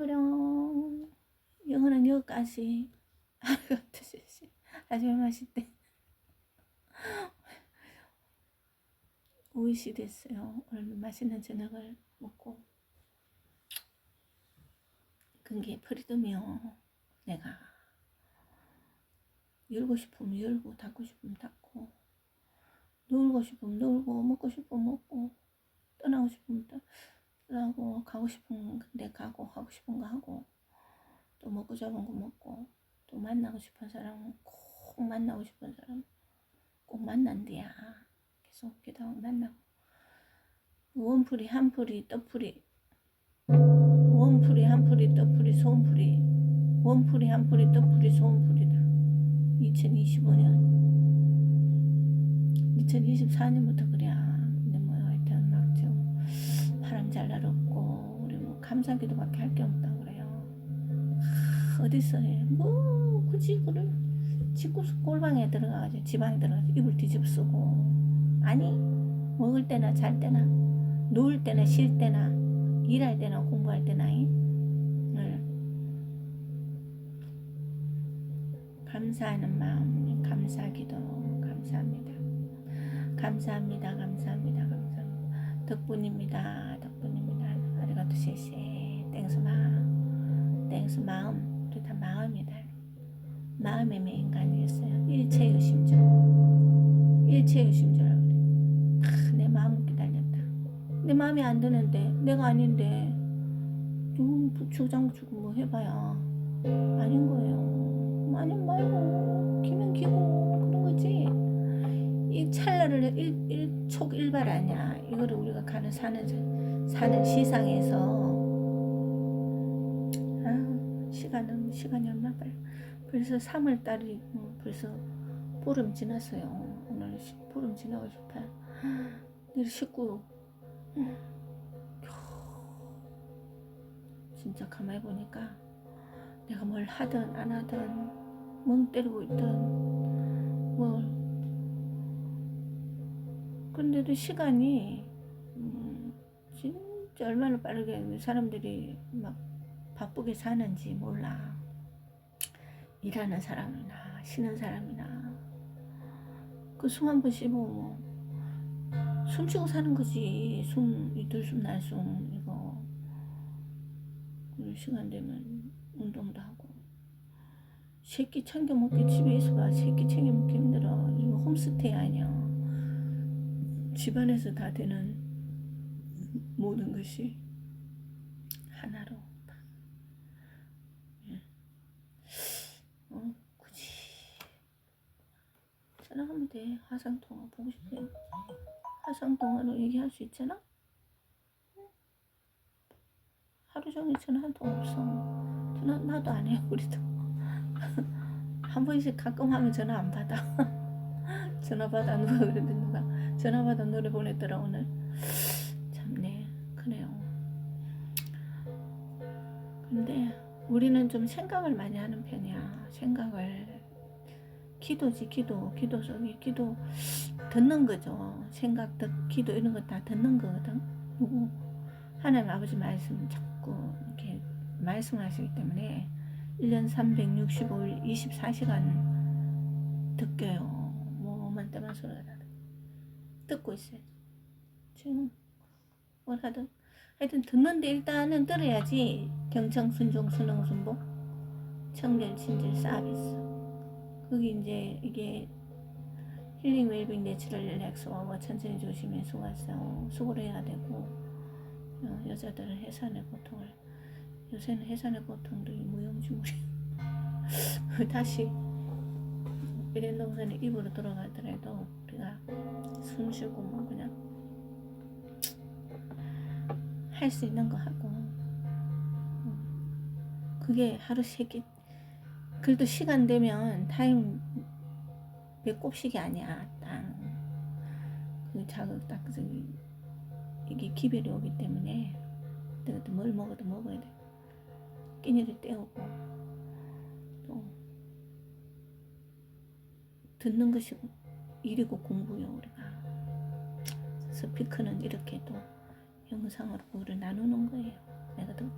끝내버려. 영어는 여기까지. 아주 맛있대. 오이시 됐어요. 오늘 맛있는 저녁을 먹고. 그게 프리덤이요. 내가 열고 싶으면 열고 닫고 싶으면 닫고 놀고 싶으면 놀고 먹고 싶으면 먹고 떠나고 싶으면 떠- 떠나고 가고 싶은 데 가고 하고 싶은 거 하고 또 먹고 잡은 거 먹고 또 만나고 싶은 사람 꼭 만나고 싶은 사람 꼭 만난대야. 계속 기도하고 만나고. 원풀이 한풀이 떡풀이. 원풀이 한풀이 떡풀이 소음풀이. 원풀이 한풀이 떡풀이 소음풀이다. 2025년. 2024년부터 그래. 근 감사기도밖에 할 게 없다 그래요. 하, 어디서 해 뭐 굳이 그를 집구 골방에 들어가가지고 지방에 들어가서 이불 뒤집어 쓰고. 아니 먹을 때나 잘 때나 놀 때나 쉴 때나 일할 때나 공부할 때나 이? 늘 감사하는 마음 감사기도 감사합니다. 감사합니다 감사합니다 감사합니다. 덕분입니다 아리가토 쉐쉐 땡스 마음. 땡스 마음. 우리 다 마음이다. 마음의 인간이었어요. 일체의 심정 일체의 심정이라고 그래. 아, 내 마음 기다렸다. 내 마음에 안 드는데 내가 아닌데. 좀 주장주고 뭐 해봐야 아닌 거예요. 아닌 말고 기면 기고. 그런 거지 이 찰나를 일, 일촉일발 아니야 이거를 우리가 가는 사는 사는 시상에서. 아 시간은 시간이 얼마 빨리. 벌써 3월 달이 뭐 벌써 보름 지났어요. 오늘 시- 보름 지나고 싶어요. 내일 19 진짜 가만히 보니까 내가 뭘 하든 안 하든 멍 때리고 있든 뭘 근데도 시간이 음, 진짜 얼마나 빠르게 사람들이 막 바쁘게 사는지 몰라. 일하는 사람이나 쉬는 사람이나. 그 숨 한 번 쉬고 숨 쉬고 사는 거지. 숨 이들숨 날숨 이거. 그리고 시간 되면 운동도 하고. 새끼 챙겨 먹기 집에 있어봐. 새끼 챙겨 먹기 힘들어. 이거 홈스테이 아니야 집안에서 다 되는 모든 것이 하나로 다. 예. 어 굳이 전화하면 돼. 화상통화 보고 싶대 화상통화로 얘기할 수 있잖아? 하루 종일 전화 한 통 없어. 전화 나도 안 해요 우리도. 한 번씩 가끔 하면 전화 안 받아. 전화 받아. 누가 그랬는데 누가 전화 받아 노래 보냈더라 오늘 참네 그래요 근데 우리는 좀 생각을 많이 하는 편이야 생각을 기도지 기도 기도 속에 기도 듣는 거죠 생각 듣 기도 이런 거 다 듣는 거거든 누구 하나님 아버지 말씀 자꾸 이렇게 말씀하시기 때문에 1년 365일 24시간 듣겨요. 뭐만 때만 소리가 다 듣고 있어요. 지금 뭘 하든 하여튼 듣는데 일단은 들어야지. 경청 순종 순응 순복 청결 친절 서비스. 거기 이제 이게 힐링 웰빙 내추럴 릴렉스와 천천히 조심해 수고했어 수고를 해야 되고 어, 여자들은 해산의 고통을 요새는 해산의 고통도 무용지물이 다시 동산에 입으로 우리가 숨 쉬고 뭐 그냥 할 수 있는 거 하고. 음, 그게 하루 세끼 그래도 시간 되면 타임 몇 곱씩이 아니야. 딱그 자극 딱 저기 이게 기별이 오기 때문에 내가 또뭘 먹어도 먹어야 돼. 끼니를 때우고. 또 듣는 것이 일이고 공부요 우리가 스피크는 이렇게도 영상으로 우를 나누는 거예요. 내가 또